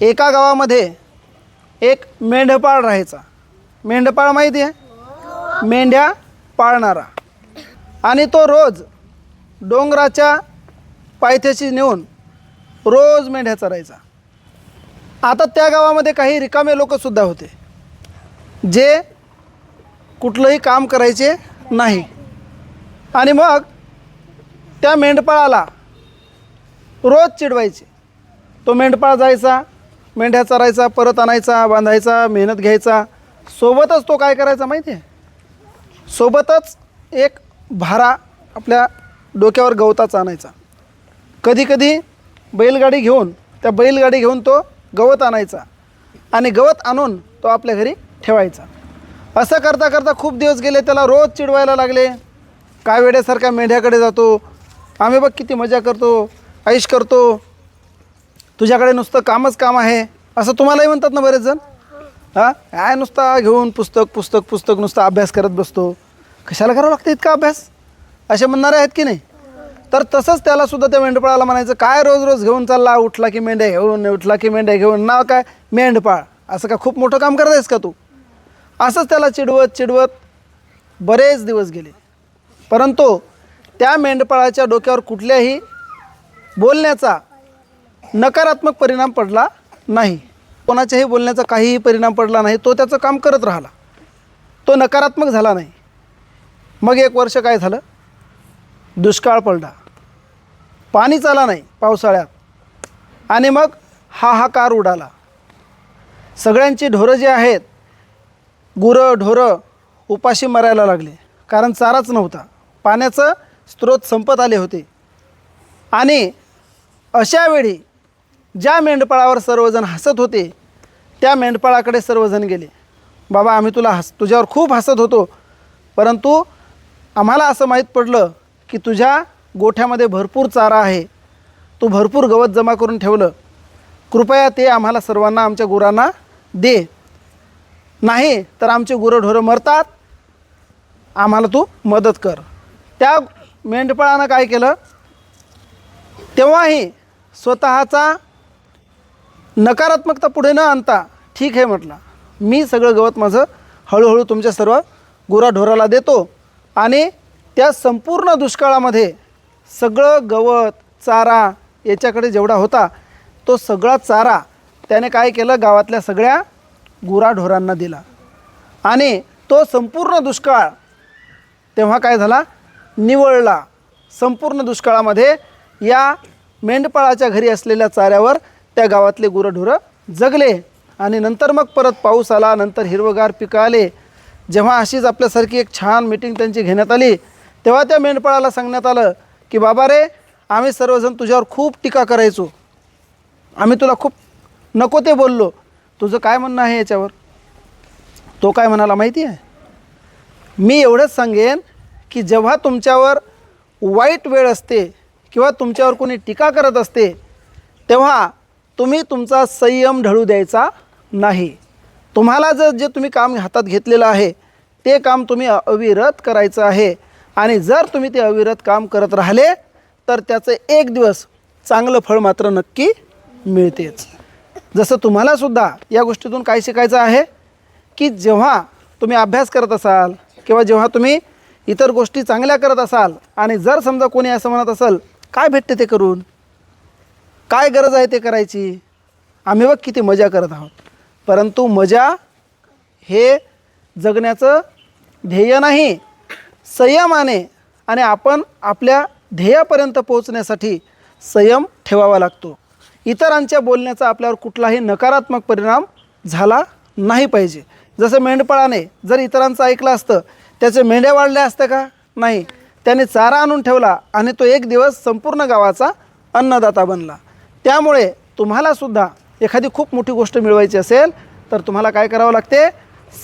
एका गावामध्ये एक मेंढपाळ राहायचा. मेंढपाळ माहिती आहे? मेंढ्या पाळणारा. आणि तो रोज डोंगराच्या पायथ्याशी नेऊन रोज मेंढ्या चरायचा आता त्या गावामध्ये काही रिकामे लोकसुद्धा होते जे कुठलंही काम करायचे नाही. आणि मग त्या मेंढपाळाला रोज चिडवायचे. तो मेंढपाळ जायचा मेंढ्या चरायचा परत आणायचा बांधायचा मेहनत घ्यायचा. सोबतच तो काय करायचा माहिती आहे सोबतच एक भारा आपल्या डोक्यावर गवताचा आणायचा. कधीकधी बैलगाडी घेऊन त्या बैलगाडी घेऊन तो गवत आणायचा आणि गवत आणून तो आपल्या घरी ठेवायचा. असं करता करता खूप दिवस गेले त्याला रोज चिडवायला लागले. काय वेळेसारख्या मेंढ्याकडे जातो. आम्ही बघ किती मजा करतो ऐश करतो. तुझ्याकडे नुसतं कामच काम आहे. असं तुम्हालाही म्हणतात ना बरेच जण? हां? काय नुसता घेऊन पुस्तक पुस्तक पुस्तक नुसता अभ्यास करत बसतो? कशाला करावं लागतं इतका अभ्यास? असे म्हणणारे आहेत की नाही? तर तसंच त्याला सुद्धा त्या मेंढपाळाला म्हणायचं काय रोज रोज घेऊन चालला? उठला की मेंढ्या घेऊन उठला की मेंढ्या घेऊन नाव काय? मेंढपाळ. असं का खूप मोठं काम करत आहेस का तू? असंच त्याला चिडवत चिडवत बरेच दिवस गेले. परंतु त्या मेंढपाळाच्या डोक्यावर कुठल्याही बोलण्याचा नकारात्मक परिणाम पडला नाही. कोणाच्याही बोलण्याचा काहीही परिणाम पडला नाही तो त्याचं काम करत राहिला. तो नकारात्मक झाला नाही. मग एक वर्ष काय झालं? दुष्काळ पडला. पाणीच आला नाही पावसाळ्यात. आणि मग हाहाकार उडाला. सगळ्यांची ढोरं जी आहेत गुरं ढोरं उपाशी मरायला लागले. कारण चाराच नव्हता. पाण्याचं स्रोत संपत आले होते. आणि अशावेळी ज्या मेंढपाळावर सर्वजण हसत होते त्या मेंढपाळाकडे सर्वजण गेले. बाबा आम्ही तुला हस तुझ्यावर खूप हसत होतो परंतु आम्हाला असं माहीत पडलं की तुझ्या गोठ्यामध्ये भरपूर चारा आहे. तू भरपूर गवत जमा करून ठेवलं. कृपया ते आम्हाला सर्वांना आमच्या गुरांना दे. नाही तर आमचे गुरंढोरं मरतात. आम्हाला तू मदत कर. त्या मेंढपाळानं काय केलं? तेव्हाही स्वतःचा नकारात्मकता पुढे न आणता ठीक आहे म्हटलं. मी सगळं गवत माझं हळूहळू तुमच्या सर्व गुराढोराला देतो आणि त्या संपूर्ण दुष्काळामध्ये सगळं गवत चारा याच्याकडे जेवढा होता तो सगळा चारा त्याने काय केलं? गावातल्या सगळ्या गुराढोरांना दिला. आणि तो संपूर्ण दुष्काळ तेव्हा काय झाला? निवळला. संपूर्ण दुष्काळामध्ये या मेंढपाळाच्या घरी असलेल्या चाऱ्यावर त्या गावातले गुरंढोरं जगले. आणि नंतर मग परत पाऊस आला नंतर हिरवगार पिकं आले. जेव्हा अशीच आपल्यासारखी एक छान मीटिंग त्यांची घेण्यात आली तेव्हा त्या मेंढपाळाला सांगण्यात आलं की बाबा रे आम्ही सर्वजण तुझ्यावर खूप टीका करायचो. आम्ही तुला खूप नको ते बोललो. तुझं काय म्हणणं आहे याच्यावर? तो काय म्हणाला माहिती आहे. मी एवढंच सांगेन की जेव्हा तुमच्यावर वाईट वेळ असते किंवा तुमच्यावर कोणी टीका करत असते तेव्हा तुम्ही तुमचा संयम ढळू द्यायचा नाही. तुम्हाला जर जे तुम्ही काम हातात घेतलेलं आहे ते काम तुम्ही अविरत करायचं आहे. आणि जर तुम्ही ते अविरत काम करत राहिले तर त्याचं एक दिवस चांगलं फळ मात्र नक्की मिळतेच. जसं तुम्हालासुद्धा या गोष्टीतून काय शिकायचं आहे की जेव्हा तुम्ही अभ्यास करत असाल किंवा जेव्हा तुम्ही इतर गोष्टी चांगल्या करत असाल आणि जर समजा कोणी असं म्हणत असाल काय भेटते ते करून? काय गरज आहे ते करायची? आम्ही बघ किती मजा करत आहोत. परंतु मजा हे जगण्याचं ध्येय नाही संयमाने आणि आपण आपल्या ध्येयापर्यंत पोहोचण्यासाठी संयम ठेवावा लागतो. इतरांच्या बोलण्याचा आपल्यावर कुठलाही नकारात्मक परिणाम झाला नाही पाहिजे. जसं मेंढपाळाने जर इतरांचं ऐकलं असतं त्याचे मेंढ्या वाढल्या असत्या का? नाही. त्याने चारा आणून ठेवला आणि तो एक दिवस संपूर्ण गावाचा अन्नदाता बनला. त्यामुळे तुम्हालासुद्धा एखादी खूप मोठी गोष्ट मिळवायची असेल तर तुम्हाला काय करावं लागते?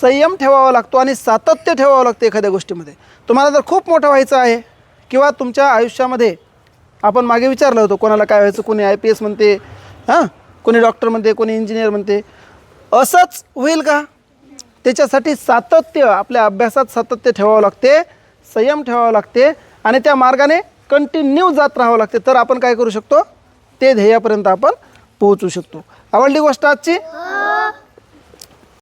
संयम ठेवावा लागतो आणि सातत्य ठेवावं लागतं एखाद्या गोष्टीमध्ये. तुम्हाला जर खूप मोठं व्हायचं आहे किंवा तुमच्या आयुष्यामध्ये आपण मागे विचारलं होतं कोणाला काय व्हायचं कोणी आय पी एस म्हणते हां कोणी डॉक्टर म्हणते कोणी इंजिनियर म्हणते असंच होईल का? त्याच्यासाठी सातत्य आपल्या अभ्यासात सातत्य ठेवावं लागते संयम ठेवावं लागते आणि त्या मार्गाने कंटिन्यू जात राहावं लागते. तर आपण काय करू शकतो? ते ध्येयापर्यंत आपण पोहोचू शकतो. आवडली गोष्ट आजची?